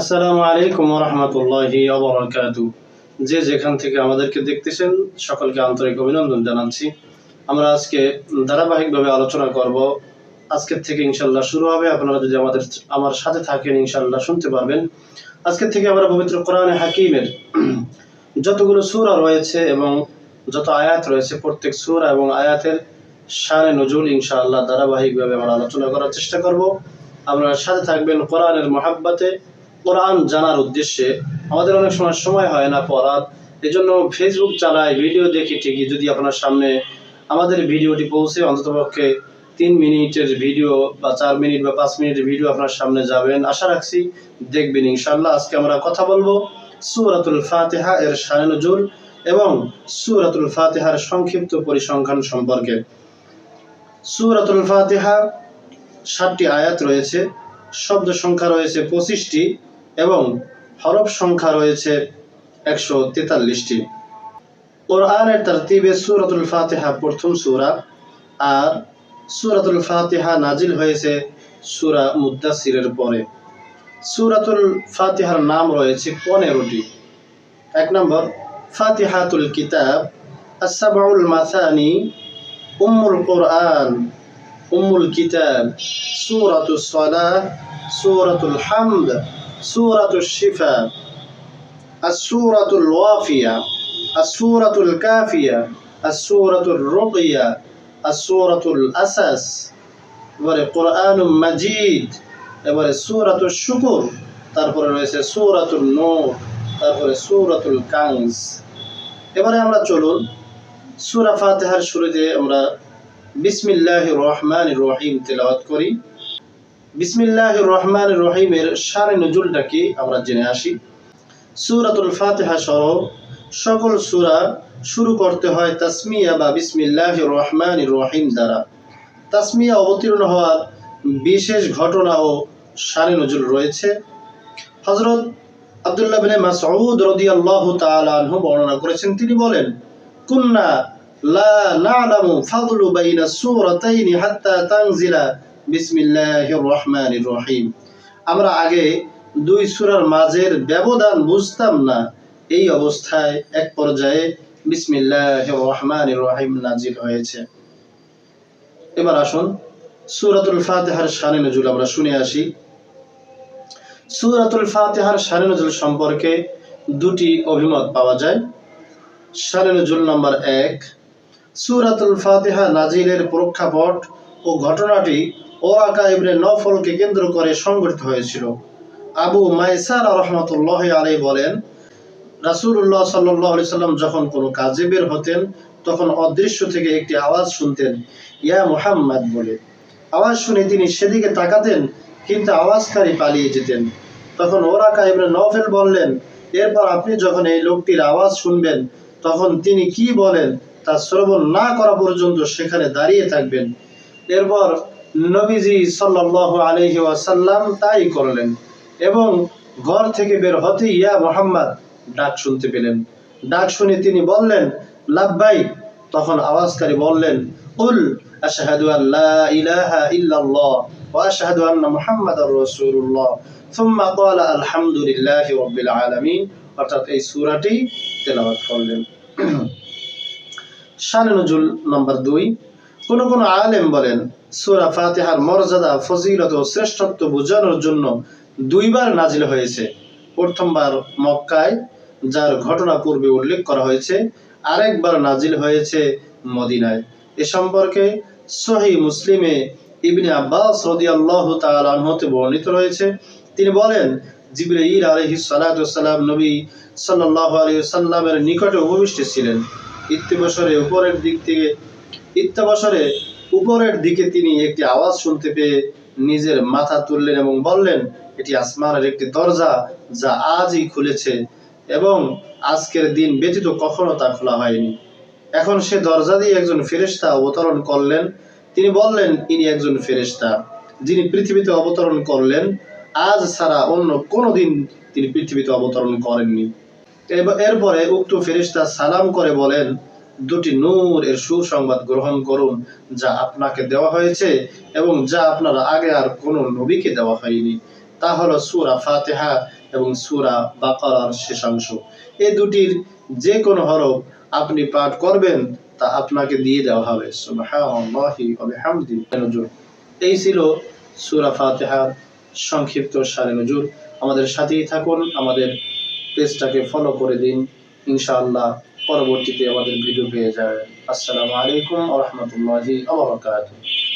আসসালামু আলাইকুম রহমতুল্লাহি অবরাকাতু যে যেখান থেকে আমাদেরকে দেখতেছেন, সকলকে আন্তরিক অভিনন্দন জানাচ্ছি। আমরা আজকে ধারাবাহিকভাবে আলোচনা করব। আজকের থেকে ইনশাল্লাহ শুরু হবে। আপনারা যদি আমাদের, আমার সাথে থাকেন ইনশাল্লাহ শুনতে পারবেন। আজকের থেকে আমরা পবিত্র কোরআনে হাকিমের যতগুলো সূরা রয়েছে এবং যত আয়াত রয়েছে, প্রত্যেক সূরা এবং আয়াতের শানে নজুল ইনশাআল্লাহ ধারাবাহিকভাবে আমরা আলোচনা করার চেষ্টা করব। আপনারা সাথে থাকবেন কোরআনের মহাব্বাতে। কোরআন জানার উদ্দেশ্যে আমাদের অনেক সময় সময় হয় না পড়ার। এই জন্য ফেসবুক চালাই ভিডিও দেখি ঠিকই। যদি আপনার সামনে আমাদের ভিডিওটি পৌঁছে, অন্ততপক্ষে তিন মিনিটের ভিডিও বা চার মিনিট বা পাঁচ মিনিটের ভিডিও আপনার সামনে যাবেন। আশা রাখছি দেখবেন ইনশাল্লাহ আজকে আমরা কথা বলব সুরাতুল ফাতেহা এর শানে নজুল এবং সুরাতুল ফাতেহার সংক্ষিপ্ত পরিসংখ্যান সম্পর্কে। সুরাতুল ফাতিহা সাতটি আয়াত রয়েছে। শব্দ সংখ্যা রয়েছে পঁচিশটি। এবং হরফ সংখ্যা রয়েছে একশো তেতাল্লিশটি। কোরআনের তারতিবে সুরাতুল ফাতেহা প্রথম সুরা, আর সুরাতুল ফাতেহা নাজিল হয়েছে সূরা মুদ্দাসিরের পরে। সুরাতুল ফাতেহার নাম রয়েছে পনেরোটি। এক নম্বর, ফাতিহাতুল কিতাব আসাবাউল মাসানি, উম্মুল কোরআন, উম্মুল কিতাব সুরাতুল সালাহ, সুরাতুল হামদ। সুরাতুল শিফা আসুরাতুল ওয়াফিয়া আসুরাতুল কাফিয়া আসুরাতুল রুকিয়া আসুরাতুল আসাস, এবারে কোরআন মাজিদ, এবারে সুরাতুল শুকুর, তারপরে রয়েছে সুরাতুল নূর, তারপরে সুরাতুল কাংস এবারে আমরা চলুন, সুরা ফাতেহার শুরুতে আমরা বিসমিল্লাহ রহমান রহিম তেলাওয়াত করি। বিসমিল্লাহ রহমান রহিমের শানে নজুলটা কি আমরা জেনে আসি। সুরাতুল ফাতিহা সহ সকল সুরা শুরু করতে হয় তাসমিয়া বা বিসমিল্লাহ রহমান রহিম দ্বারা। তাসমিয়া অবতীর্ণ হওয়ার বিশেষ ঘটনা ও শানে নজুল রয়েছে। হজরত আব্দুল্লাহ বিন মাসউদ রাদিয়াল্লাহু তাআলা আনহু বর্ণনা করেছেন, তিনি বলেন, কুন্না লা না'লামু ফাদলু বাইনা সূরাতাইনি হাত্তা তানজিলা আমরা আগে দুই সূরার মাঝের ব্যবধান বুঝতাম না, এই অবস্থায় এক পর্যায়ে বিসমিল্লাহির রহমানির রহিম হয়েছে। এবার আসুন সূরাতুল ফাতিহার নজুল আমরা শুনে আসি। সূরাতুল ফাতিহার নজুল সম্পর্কে দুটি অভিমত পাওয়া যায়। শানে নজুল নাম্বার এক, সূরাতুল ফাতিহা নাজিলের প্রেক্ষাপট ও ঘটনাটি ওরাকা ইবনে নফলকে কেন্দ্র করে সংঘটিত হয়েছিল। আবু মাইসার রহমতুল্লাহ আলাই বলেন, রাসূলুল্লাহ সাল্লাল্লাহু আলাইহি সাল্লাম যখন কোনো কাজে বের হতেন, তখন অদৃশ্য থেকে একটি আওয়াজ শুনতেন, ইয়া মুহাম্মদ বলে। আওয়াজ শুনে তিনি সেদিকে তাকাতেন, কিন্তু আওয়াজকারী পালিয়ে যেতেন। তখন ওরাকা ইবনে নফেল বললেন, এরপর আপনি যখন এই লোকটির আওয়াজ শুনবেন, তখন তিনি কি বলেন তা শ্রবণ না করা পর্যন্ত সেখানে দাঁড়িয়ে থাকবেন। এরপর নবীজি সাল্লাল্লাহু আলাইহি ওয়াসাল্লাম তাই করলেন এবং ঘর থেকে বের হতে ইয়া মোহাম্মদ ডাক শুনতে পেলেন। ডাক শুনে তিনি বললেন লাব্বাই তখন আওয়াজকারী বললেন, উল আশহাদু অর্থাৎ এই তেলাওয়াত করলেন। নজুল কোন কোন আলেম বলেন, সূরা ফাতেহার মর্যাদা, ফজিলত ও শ্রেষ্ঠত্ব বোঝানোর জন্য দুইবার নাজিল হয়েছে। প্রথমবার মক্কায়, যার ঘটনা পূর্বে উল্লেখ করা হয়েছে, আরেকবার নাজিল হয়েছে মদিনায়। এ সম্পর্কে সহি মুসলিমে ইবনে আব্বাস রাদিয়াল্লাহু তাআলা আনহুতে বর্ণিত রয়েছে। তিনি বলেন, জিবরাইল আলাইহিস সালাতু সালাম নবী সাল্লাল্লাহু আলাইহি সাল্লামের নিকটে উপবিষ্ট ছিলেন। ইত্যবসরে উপরের দিক থেকে ইত্যবসরে উপরের দিকে তিনি একটি আওয়াজ শুনতে পেয়ে নিজের মাথা তুললেন এবং বললেন, এটি আসমানের একটি দরজা যা আজই খুলেছে এবং আজকের দিন ব্যতীত কখনো তা খোলা হয়নি। এখন সে দরজা দিয়ে একজন ফেরেশতা অবতরণ করলেন। তিনি বললেন, ইনি একজন ফেরেশতা যিনি পৃথিবীতে অবতরণ করলেন। আজ ছাড়া অন্য কোনো দিন তিনি পৃথিবীতে অবতরণ করেননি। এরপরে উক্ত ফেরেশতা সালাম করে বলেন দুটি নূর এর সুসংবাদ গ্রহণ করুন, যা আপনাকে দেওয়া হয়েছে এবং যা আপনার আগে আর কোনো নবীকে দেওয়া হয়নি। তা হলো সূরা ফাতিহা এবং সুরা বাকারার শেষাংশ এই দুটির যে কোনো হরফ আপনি পাঠ করবেন, তা আপনাকে দিয়ে দেওয়া হবে। এই ছিল সূরা ফাতিহার সংক্ষিপ্ত সারে নজর। আমাদের সাথেই থাকুন, আমাদের পেজটাকে ফলো করে দিন। ইনশাআল্লাহ পরবর্তীতে আমাদের ভিডিও পেয়ে যাবেন আসসালামু আলাইকুম রাহমাতুল্লাহি ওয়া বারাকাতুহু।